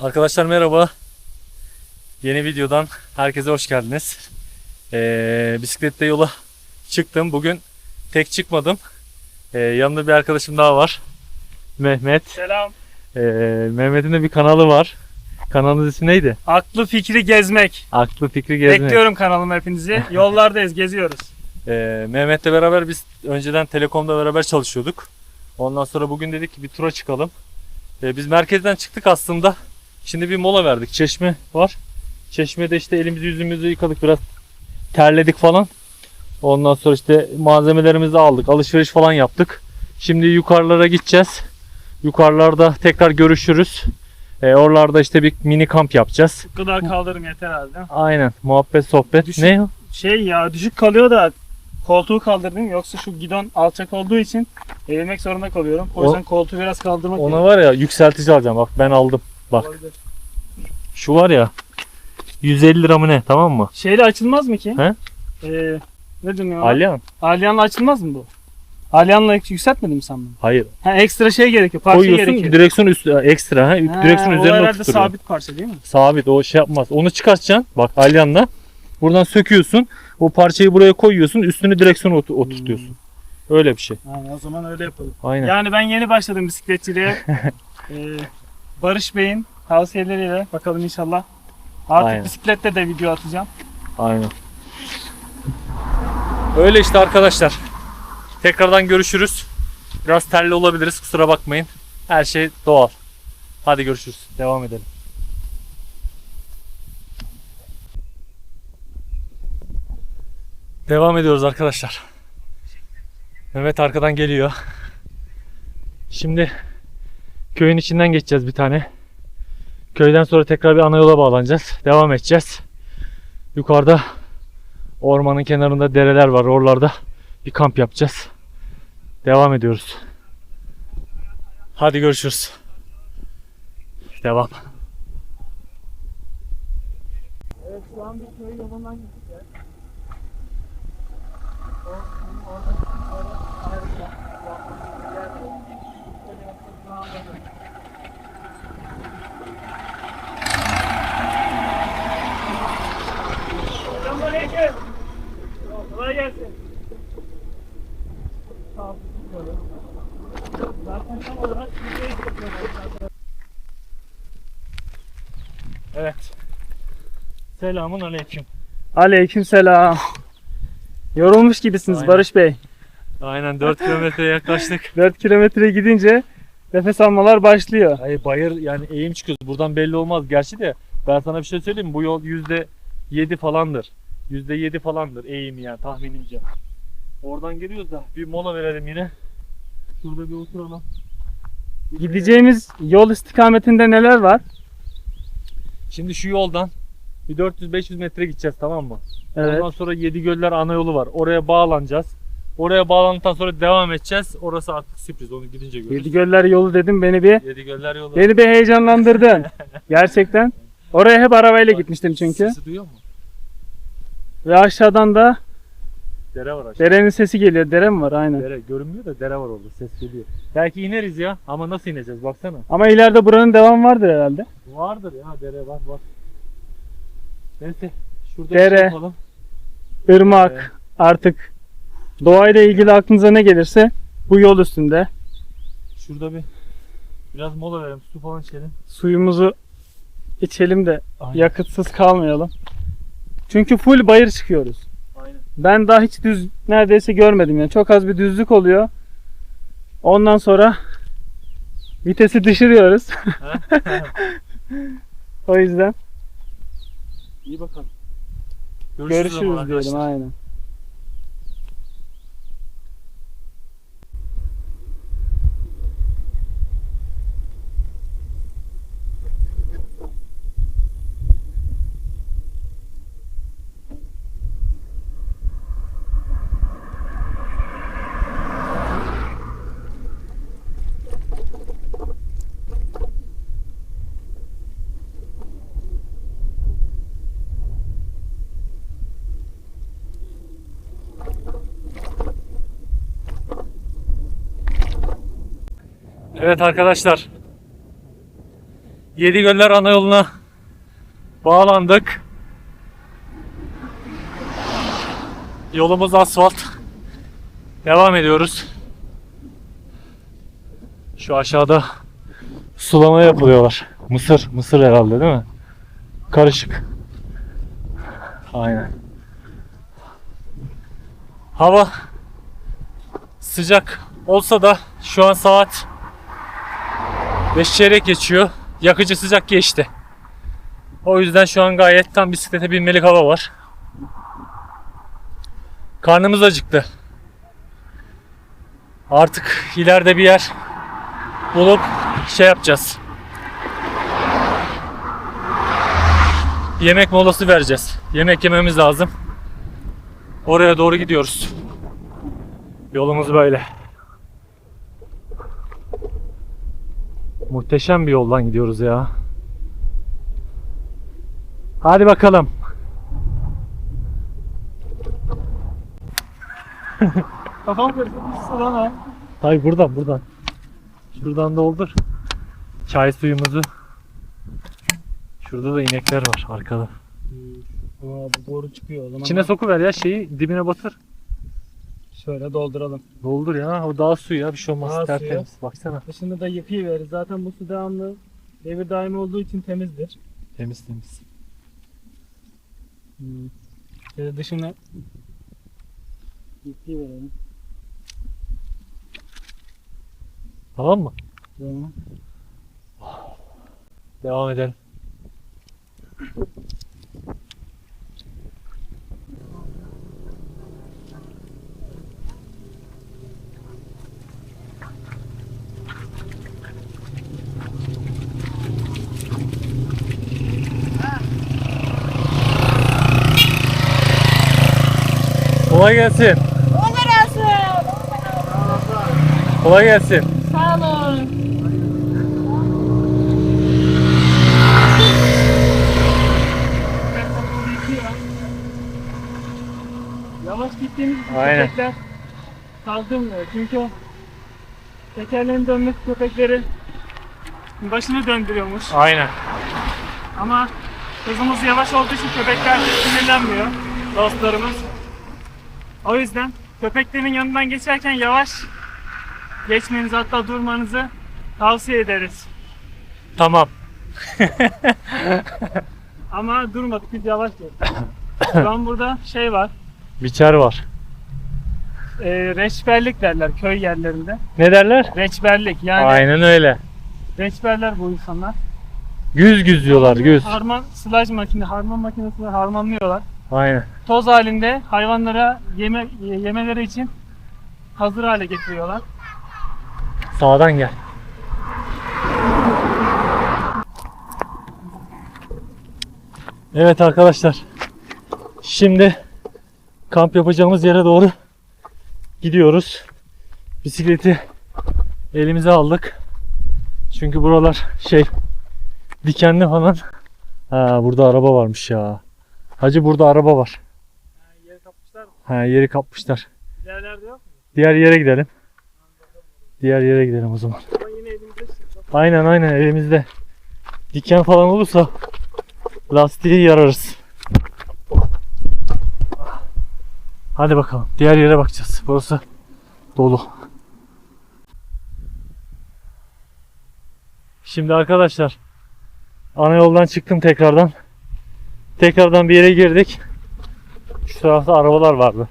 Arkadaşlar merhaba. Yeni videodan herkese hoş geldiniz. Ee, bisiklette yola çıktım. Bugün tek çıkmadım. Ee, yanımda bir arkadaşım daha var. Mehmet. Selam. Ee, Mehmet'in de bir kanalı var. Kanalınız ismi neydi? Aklı fikri gezmek. Aklı Fikri Gezmek. Bekliyorum kanalıma hepinizi. Yollardayız, geziyoruz. Ee, Mehmet'le beraber biz önceden Telekom'da beraber çalışıyorduk. Ondan sonra bugün dedik ki bir tura çıkalım. Ee, biz merkezden çıktık aslında. Şimdi bir mola verdik. Çeşme var. Çeşmede işte elimizi yüzümüzü yıkadık biraz terledik falan. Ondan sonra işte malzemelerimizi aldık. Alışveriş falan yaptık. Şimdi yukarılara gideceğiz. Yukarılarda tekrar görüşürüz. Ee, oralarda işte bir mini kamp yapacağız. Bu kadar kaldırım yeter herhalde. Aynen. Muhabbet, sohbet. Düşün- Ne? Şey ya düşük kalıyor da koltuğu kaldırdım. Yoksa şu gidon alçak olduğu için eğilmek zorunda kalıyorum. O O- yüzden koltuğu biraz kaldırmak Ona var ya yükseltici alacağım. Bak ben aldım. Bak. Olabilir. Şu var ya 150 lira mı ne tamam mı? Şeyle açılmaz mı ki? He? Ee, ne deniyor? ona? Alyan. Alyanla açılmaz mı bu? Alyanla yükseltmedin mi sen bunu? Hayır. Ha, ekstra şey gerekiyor. Parça Koyuyorsun gerekiyor. direksiyon üstü ekstra ha. Direksiyon o üzerine herhalde oturtuyor. Sabit. sabit parça değil mi? Sabit o şey yapmaz. Onu çıkartacaksın. Bak alyanla. Buradan söküyorsun. O parçayı buraya koyuyorsun. Üstünü direksiyona ot- oturtuyorsun. Öyle bir şey. Aynen o zaman öyle yapalım. Aynen. Yani ben yeni başladım bisikletçiliğe. ee, Barış Bey'in tavsiyeleriyle bakalım inşallah. Artık Aynen. bisiklette de video atacağım. Aynen. Öyle işte arkadaşlar. Tekrardan görüşürüz. Biraz terli olabiliriz. Kusura bakmayın. Her şey doğal. Hadi görüşürüz. Devam edelim. Devam ediyoruz arkadaşlar. Mehmet arkadan geliyor. Şimdi köyün içinden geçeceğiz bir tane. Köyden sonra tekrar bir ana yola bağlanacağız. Devam edeceğiz. Yukarıda ormanın kenarında dereler var. Oralarda bir kamp yapacağız. Devam ediyoruz. Hadi görüşürüz. Devam. Evet şu an bir köy yolundan gittik ya. Selamünaleyküm. Kolay gelsin. Sağ ol, tutuyorum. Zaten tam olarak videoyu çekiyorum. Evet. Selamun aleyküm. Aleyküm selam. Yorulmuş gibisiniz Aynen. Barış Bey. Aynen 4 kilometreye yaklaştık. 4 kilometre gidince nefes almalar başlıyor. Hayır bayır yani eğim çıkıyoruz. Buradan belli olmaz. Gerçi de ben sana bir şey söyleyeyim mi? Bu yol %7 falandır. %7 falandır eğim yani tahminimce. Oradan geliyoruz da bir mola verelim yine. Şurada bir oturalım. Gideceğimiz yol istikametinde neler var? Şimdi şu yoldan bir 400-500 metre gideceğiz tamam mı? Evet. Ondan sonra Yedigöller ana yolu var. Oraya bağlanacağız. Oraya bağlandıktan sonra devam edeceğiz. Orası artık sürpriz. Onu gidince görürüz. Yedigöller yolu dedim beni bir Yedigöller yolu. beni bir heyecanlandırdın. Gerçekten. Oraya hep arabayla gitmiştim çünkü. Sesi duyuyor musun? Ve aşağıdan da Dere var aşağıda. derenin sesi geliyor. Dere mi var? Aynen. Dere görünmüyor da dere var orada. Ses geliyor. Belki ineriz ya. Ama nasıl ineceğiz? Baksana. Ama ileride buranın devamı vardır herhalde. Vardır ya dere var var. Neyse. Şurada Dere. bir şey yapalım. Irmak artık doğayla ilgili aklınıza ne gelirse bu yol üstünde. Şurada bir biraz mola verelim. Su falan içelim. Suyumuzu içelim de Aynen. yakıtsız kalmayalım. Çünkü full bayır çıkıyoruz. Ben daha hiç düz neredeyse görmedim yani. Çok az bir düzlük oluyor. Ondan sonra vitesi düşürüyoruz. o yüzden İyi bakalım. görüşürüz zaman diyelim aynen. Evet arkadaşlar. Yedigöller ana yoluna bağlandık. Yolumuz asfalt. Devam ediyoruz. Şu aşağıda sulama yapılıyorlar. Mısır, mısır herhalde değil mi? Karışık. Aynen. Hava sıcak olsa da şu an saat 5 çeyrek geçiyor. Yakıcı sıcak geçti. O yüzden şu an gayet tam bisiklete binmelik hava var. Karnımız acıktı. Artık ileride bir yer bulup şey yapacağız. Yemek molası vereceğiz. Yemek yememiz lazım. Oraya doğru gidiyoruz. Yolumuz böyle. Muhteşem bir yoldan gidiyoruz ya. Hadi bakalım. Kafam kırdı. Sıra ha. Hayır buradan buradan. Şuradan doldur. Çay suyumuzu. Şurada da inekler var arkada. Aa, bu boru çıkıyor o zaman. İçine sokuver ya şeyi dibine batır. Şöyle dolduralım. Doldur ya o dağ suyu ya bir şey olmaz Dağ tertemiz. Baksana. Dışını da yıkayıverir. Zaten bu su devamlı devir daimi olduğu için temizdir. Temiz temiz. Hmm. Şöyle dışını yıkayıverelim. Tamam mı? Tamam. Devam edelim. Kolay gelsin. Razı olsun. Kolay gelsin. Sağ olun. Yavaş gittiğimiz Aynen. köpekler kaldırmıyor. Çünkü tekerlerin dönmesi köpekleri başını döndürüyormuş. Aynen. Ama hızımız yavaş olduğu için köpekler sinirlenmiyor dostlarımız. O yüzden köpeklerin yanından geçerken yavaş geçmenizi hatta durmanızı tavsiye ederiz. Tamam. Ama durmadık biz yavaş geçtik. Şu an burada şey var. Biçer var. E, reçberlik derler köy yerlerinde. Ne derler? Reçberlik yani Aynen öyle. reçberler bu insanlar. Güz güz diyorlar güz. Harman sılaj makine, harman makinesinde harmanlıyorlar. Aynen. Toz halinde hayvanlara yeme yemeleri için hazır hale getiriyorlar. Sağdan gel. Evet arkadaşlar. Şimdi kamp yapacağımız yere doğru gidiyoruz. Bisikleti elimize aldık. Çünkü buralar şey dikenli falan. Ha burada araba varmış ya. Hacı burada araba var. yeri kapmışlar mı? Ha yeri kapmışlar. İlerlerde yok mu? Diğer yere gidelim. Diğer yere gidelim o zaman. Ama yine elimizde. Aynen aynen elimizde. Diken falan olursa lastiği yararız. Hadi bakalım. Diğer yere bakacağız. Burası dolu. Şimdi arkadaşlar ana yoldan çıktım tekrardan. Tekrardan bir yere girdik. Şu tarafta arabalar vardı.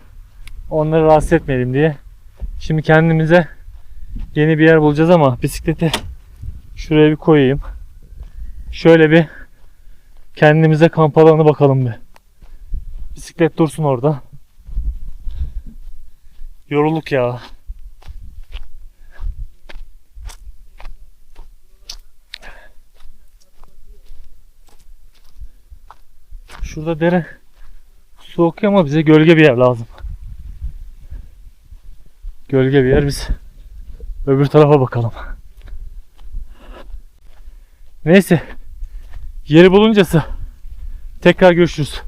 Onları rahatsız etmeyelim diye. Şimdi kendimize yeni bir yer bulacağız ama bisikleti şuraya bir koyayım. Şöyle bir kendimize kamp alanı bakalım bir. Bisiklet dursun orada. Yorulduk ya. Şurada dere su akıyor ama bize gölge bir yer lazım. Gölge bir yer biz öbür tarafa bakalım. Neyse. Yeri buluncası tekrar görüşürüz.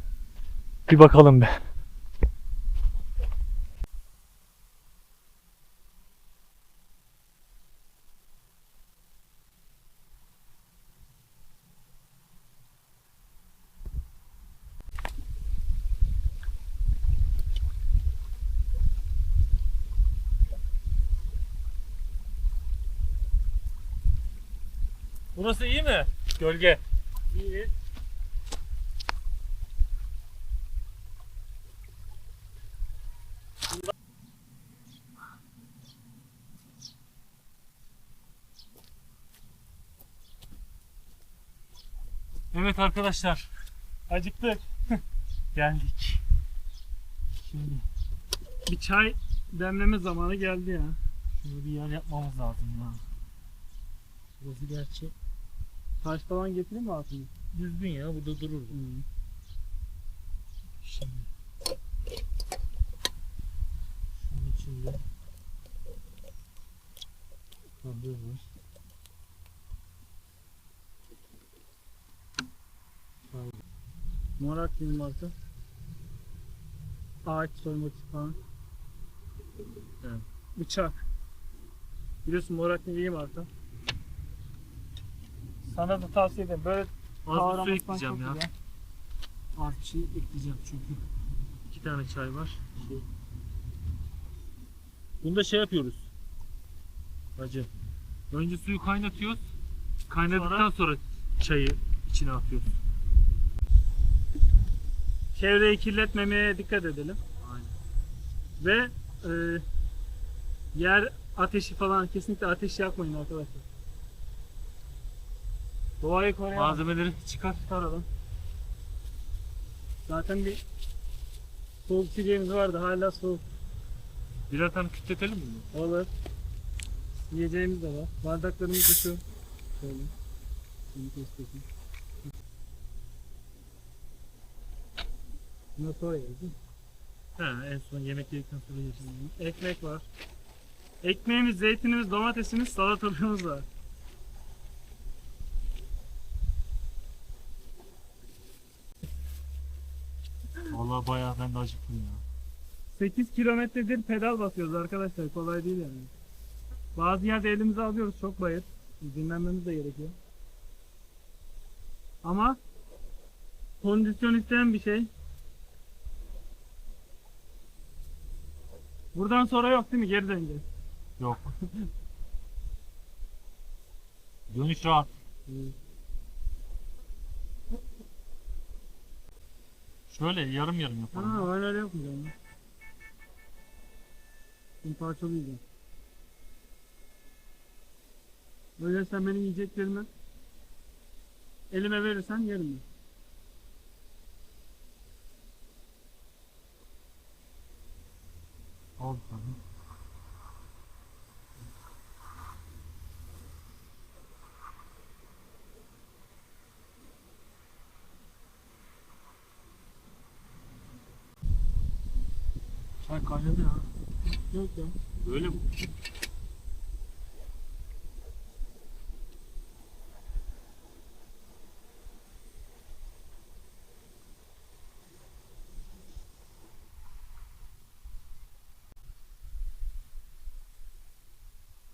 Bir bakalım be. Burası iyi mi? Gölge. İyi. Evet arkadaşlar Acıktık. geldik. Şimdi Bir çay demleme zamanı geldi ya. şunu bir yer yapmamız lazım ya. Burası gerçi Taş falan getireyim mi altına? düzgün ya burada durur. Şimdi şunun içinde kahve var. Morak gibi marka. Ağaç soymak falan. Evet. Bıçak. Biliyorsun Morak iyi marka. Sana da tavsiye ederim. Böyle Az bir su ekleyeceğim ya. bir şey ekleyeceğim çünkü iki tane çay var. Şey. Bunda şey yapıyoruz. Hacı. Önce suyu kaynatıyoruz. Kaynadıktan sonra çayı içine atıyoruz. Çevreyi kirletmemeye dikkat edelim. Aynen. Ve e, yer ateşi falan kesinlikle ateş yakmayın arkadaşlar. Doğayı koruyalım. Malzemeleri çıkar. Çıkaralım. Zaten bir soğuk içeceğimiz vardı. Hala soğuk Birer tane kütletelim mi? olur. Yiyeceğimiz de var. Bardaklarımız da şu. Şöyle. Şunu göstereyim. Bunları sonra yeriz değil mi? He, en son yemek yedikten sonra yeriz. Ekmek var. Ekmeğimiz, zeytinimiz, domatesimiz, salatalığımız var. Vallahi bayağı ben de acıktım ya. 8 kilometredir pedal basıyoruz arkadaşlar. Kolay değil yani. Bazı yerde elimize alıyoruz. Çok bayır. Dinlenmemiz de gerekiyor. Ama kondisyon isteyen bir şey. Buradan sonra yok değil mi? Geri döneceğiz. Yok. Dönüş rahat. Şöyle yarım yarım yapalım. Ha ben öyle yapmayacağım. ya. Şimdi parçalayacağım. Böyle sen benim yiyeceklerimi elime verirsen yerim ben. Al bakalım. Çay kaynadı ya. Yok ya. Böyle mi?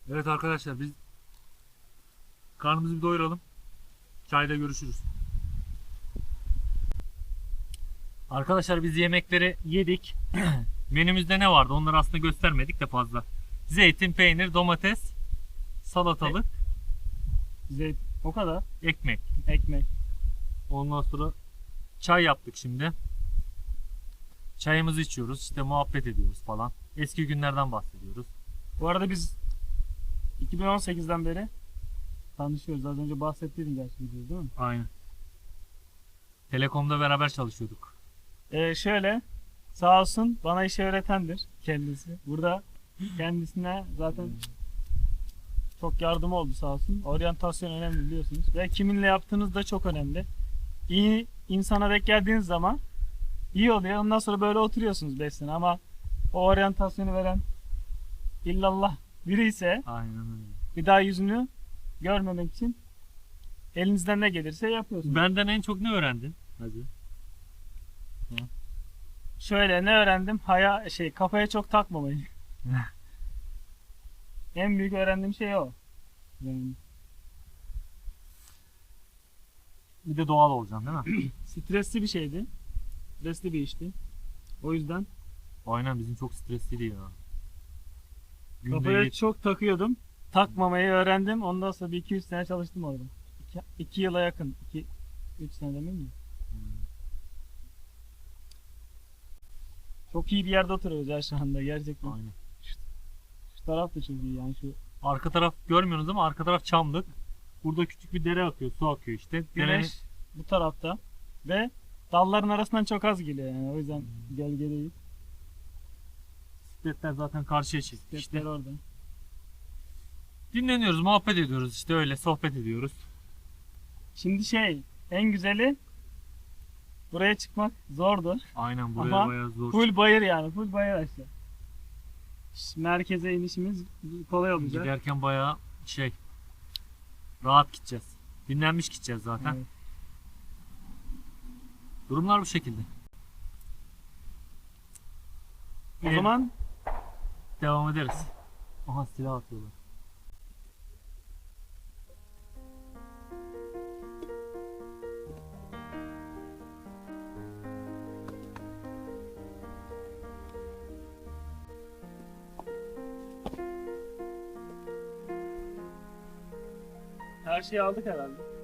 Evet arkadaşlar biz karnımızı bir doyuralım. Çayda görüşürüz. Arkadaşlar biz yemekleri yedik. Menümüzde ne vardı? Onları aslında göstermedik de fazla. Zeytin, peynir, domates, salatalık, Zeyt. O kadar. ekmek. Ekmek. Ondan sonra çay yaptık şimdi. Çayımızı içiyoruz, işte muhabbet ediyoruz falan. Eski günlerden bahsediyoruz. Bu arada biz 2018'den beri tanışıyoruz. Az önce bahsettiydim gerçi videoda değil mi? Aynen. Telekom'da beraber çalışıyorduk. Ee, şöyle sağ olsun bana işi öğretendir kendisi. Burada kendisine zaten çok yardım oldu sağ olsun. Oryantasyon önemli biliyorsunuz. Ve kiminle yaptığınız da çok önemli. İyi insana denk geldiğiniz zaman iyi oluyor. Ondan sonra böyle oturuyorsunuz 5 sene ama o oryantasyonu veren illallah biri ise Aynen öyle. bir daha yüzünü görmemek için elinizden ne gelirse yapıyorsunuz. Benden en çok ne öğrendin? Hacı. Şöyle ne öğrendim? Haya şey kafaya çok takmamayı. en büyük öğrendiğim şey o. Yani Bir de doğal olacaksın değil mi? stresli bir şeydi. Stresli bir işti. O yüzden Aynen bizim çok stresliydi ya. Günde kafaya yet- çok takıyordum. Takmamayı öğrendim. Ondan sonra bir iki üç sene çalıştım orada. iki, iki yıla yakın. 2 3 sene demeyeyim mi? Çok iyi bir yerde oturuyoruz ya şu anda gerçekten. Aynen. Şu taraf da çok iyi yani şu Arka taraf görmüyorsunuz ama arka taraf çamlık. Burada küçük bir dere akıyor, su akıyor işte. güneş Derenin- bu tarafta ve dalların arasından çok az geliyor yani o yüzden gölge değil. bisikletler zaten karşıya çıktı. Bisikletler İşte orada. dinleniyoruz, muhabbet ediyoruz işte öyle sohbet ediyoruz. Şimdi şey en güzeli buraya çıkmak zordu. Aynen buraya Ama bayağı zor. Full bayır yani full bayır aşağı. Ş- Merkeze inişimiz kolay olacak. Giderken bayağı şey rahat gideceğiz. Dinlenmiş gideceğiz zaten. Evet. Durumlar bu şekilde. O zaman devam ederiz. Aha silah atıyorlar. Her şeyi aldık herhalde.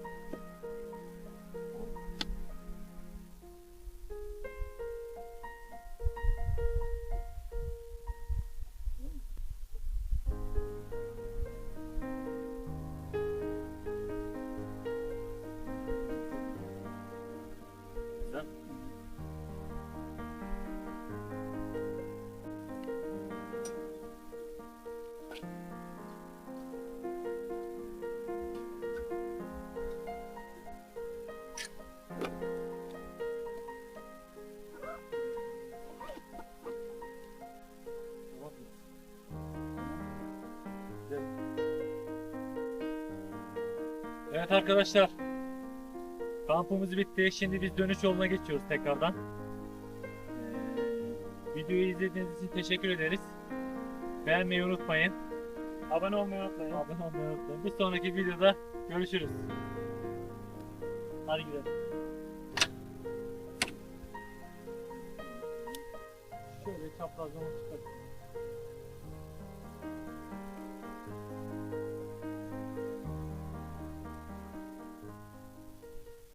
Evet arkadaşlar. Kampımız bitti. Şimdi biz dönüş yoluna geçiyoruz tekrardan. Ee, videoyu izlediğiniz için teşekkür ederiz. Beğenmeyi unutmayın. Abone olmayı unutmayın. Abone olmayı unutmayın. Bir sonraki videoda görüşürüz. Hadi gidelim. Şöyle çaprazlama çıkartalım.